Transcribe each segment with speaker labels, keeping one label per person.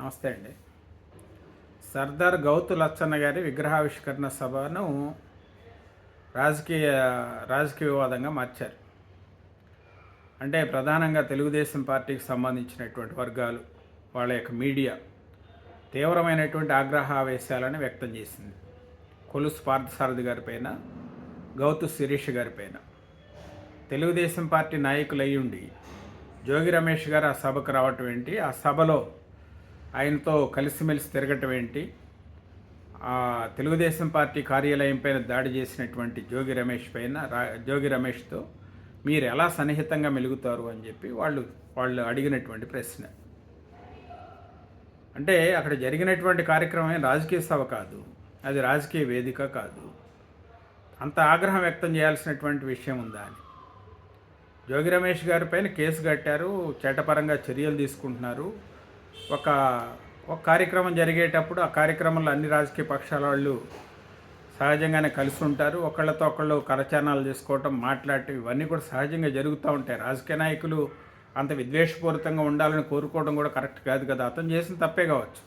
Speaker 1: నమస్తే అండి. సర్దార్ గౌతు లచ్చన్న గారి విగ్రహావిష్కరణ సభను రాజకీయ రాజకీయ వివాదంగా మార్చారు. అంటే ప్రధానంగా తెలుగుదేశం పార్టీకి సంబంధించినటువంటి వర్గాలు వాళ్ళ యొక్క మీడియా తీవ్రమైనటువంటి ఆగ్రహావేశాలను వ్యక్తం చేసింది. కొలుసు పార్థసారథి గారిపైన గౌతు శిరీష్ గారిపైన తెలుగుదేశం పార్టీ నాయకులు అయ్యుండి జోగి రమేష్ గారు ఆ సభకు రావటం ఏంటి? ఆ సభలో ఆయనతో కలిసిమెలిసి తిరగటం ఏంటి? తెలుగుదేశం పార్టీ కార్యాలయం పైన దాడి చేసినటువంటి జోగి రమేష్ పైన రా జోగి రమేష్తో మీరు ఎలా సన్నిహితంగా మెలుగుతారు అని చెప్పి వాళ్ళు వాళ్ళు అడిగినటువంటి ప్రశ్న. అంటే అక్కడ జరిగినటువంటి కార్యక్రమం రాజకీయ సభ కాదు అది రాజకీయ వేదిక కాదు. అంత ఆగ్రహం వ్యక్తం చేయాల్సినటువంటి విషయం ఉందా అని. జోగి రమేష్ గారి పైన కేసు కట్టారు చట్టపరంగా చర్యలు తీసుకుంటున్నారు ఒక ఒక కార్యక్రమం జరిగేటప్పుడు ఆ కార్యక్రమంలో అన్ని రాజకీయ పక్షాల వాళ్ళు సహజంగానే కలిసి ఉంటారు. ఒకళ్ళతో ఒకళ్ళు కరచానాలు చేసుకోవటం మాట్లాడటం ఇవన్నీ కూడా సహజంగా జరుగుతూ ఉంటాయి. రాజకీయ నాయకులు అంత విద్వేషపూరితంగా ఉండాలని కోరుకోవడం కూడా కరెక్ట్ కాదు కదా. అతను చేసిన తప్పే కావచ్చు.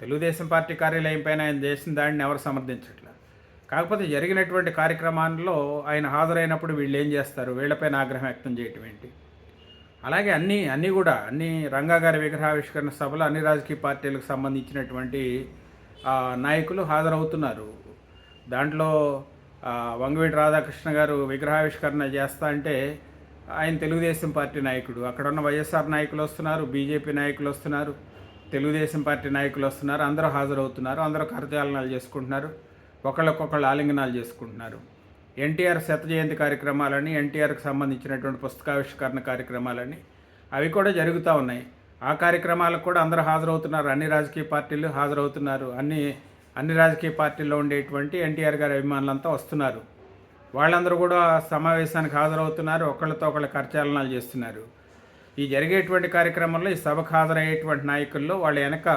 Speaker 1: తెలుగుదేశం పార్టీ కార్యాలయం పైన ఆయన చేసిన దాడిని ఎవరు సమర్థించట్లేదు కాకపోతే జరిగినటువంటి కార్యక్రమాల్లో ఆయన హాజరైనప్పుడు వీళ్ళు ఏం చేస్తారు? వీళ్ళపైన ఆగ్రహం వ్యక్తం చేయటం ఏంటి? అలాగే అన్నీ అన్నీ కూడా అన్ని రంగా గారి విగ్రహావిష్కరణ సభలో అన్ని రాజకీయ పార్టీలకు సంబంధించినటువంటి నాయకులు హాజరవుతున్నారు. దాంట్లో వంగవీటి రాధాకృష్ణ గారు విగ్రహావిష్కరణ చేస్తా అంటే ఆయన తెలుగుదేశం పార్టీ నాయకుడు. అక్కడ ఉన్న వైఎస్ఆర్ నాయకులు వస్తున్నారు బీజేపీ నాయకులు వస్తున్నారు తెలుగుదేశం పార్టీ నాయకులు వస్తున్నారు అందరూ హాజరవుతున్నారు అందరూ కరచాలనాలు చేసుకుంటున్నారు ఒకళ్ళకొకళ్ళు ఆలింగనాలు చేసుకుంటున్నారు. ఎన్టీఆర్ శత జయంతి కార్యక్రమాలని ఎన్టీఆర్కి సంబంధించినటువంటి పుస్తకావిష్కరణ కార్యక్రమాలని అవి కూడా జరుగుతూ ఉన్నాయి. ఆ కార్యక్రమాలకు కూడా అందరూ హాజరవుతున్నారు. అన్ని రాజకీయ పార్టీలు హాజరవుతున్నారు. అన్ని అన్ని రాజకీయ పార్టీల్లో ఉండేటువంటి ఎన్టీఆర్ గారి అభిమానులంతా వస్తున్నారు. వాళ్ళందరూ కూడా సమావేశానికి హాజరవుతున్నారు. ఒకళ్ళతో ఒకళ్ళు కరచాలనాలు చేస్తున్నారు. ఈ జరిగేటువంటి కార్యక్రమంలో ఈ సభకు హాజరయ్యేటువంటి నాయకుల్లో వాళ్ళ వెనక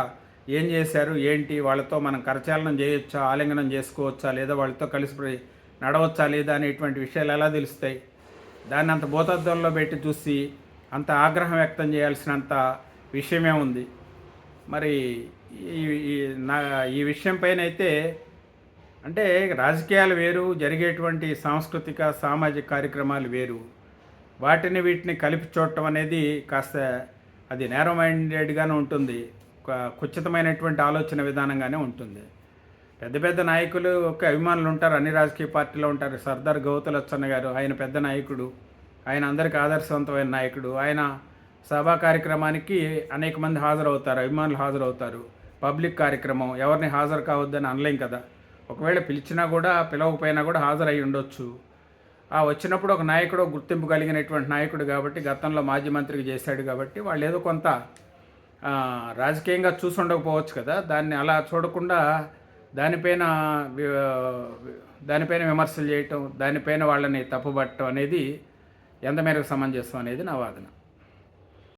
Speaker 1: ఏం చేశారు ఏంటి వాళ్ళతో మనం కరచాలనం చేయొచ్చా ఆలింగనం చేసుకోవచ్చా లేదా వాళ్ళతో కలిసి నడవచ్చా లేదా అనేటువంటి విషయాలు ఎలా తెలుస్తాయి? దాన్ని అంత భూతత్వంలో పెట్టి చూసి అంత ఆగ్రహం వ్యక్తం చేయాల్సినంత విషయమే ఉంది. మరి ఈ నా ఈ విషయం పైన అయితే అంటే రాజకీయాలు వేరు జరిగేటువంటి సాంస్కృతిక సామాజిక కార్యక్రమాలు వేరు. వాటిని వీటిని కలిపి చూడటం అనేది కాస్త అది నేరో మైండెడ్గానే ఉంటుంది కుచితమైనటువంటి ఆలోచన విధానంగానే ఉంటుంది. పెద్ద పెద్ద నాయకులు ఒక అభిమానులు ఉంటారు అన్ని రాజకీయ పార్టీలో ఉంటారు. సర్దార్ గౌతులచ్చన్న గారు ఆయన పెద్ద నాయకుడు ఆయన అందరికీ ఆదర్శవంతమైన నాయకుడు ఆయన సభా కార్యక్రమానికి అనేక మంది హాజరవుతారు అభిమానులు హాజరవుతారు. పబ్లిక్ కార్యక్రమం ఎవరిని హాజరు కావద్దని అనలేం కదా. ఒకవేళ పిలిచినా కూడా పిలవకపోయినా కూడా హాజరై ఉండొచ్చు. ఆ వచ్చినప్పుడు ఒక నాయకుడు గుర్తింపు కలిగినటువంటి నాయకుడు కాబట్టి గతంలో మాజీ మంత్రికి చేశాడు కాబట్టి వాళ్ళు ఏదో కొంత రాజకీయంగా చూసి ఉండకపోవచ్చు కదా. దాన్ని అలా చూడకుండా దానిపైన దానిపైన విమర్శలు చేయటం దానిపైన వాళ్ళని తప్పుపట్టడం అనేది ఎంత మేరకు సమంజసం అనేది నా వాదన.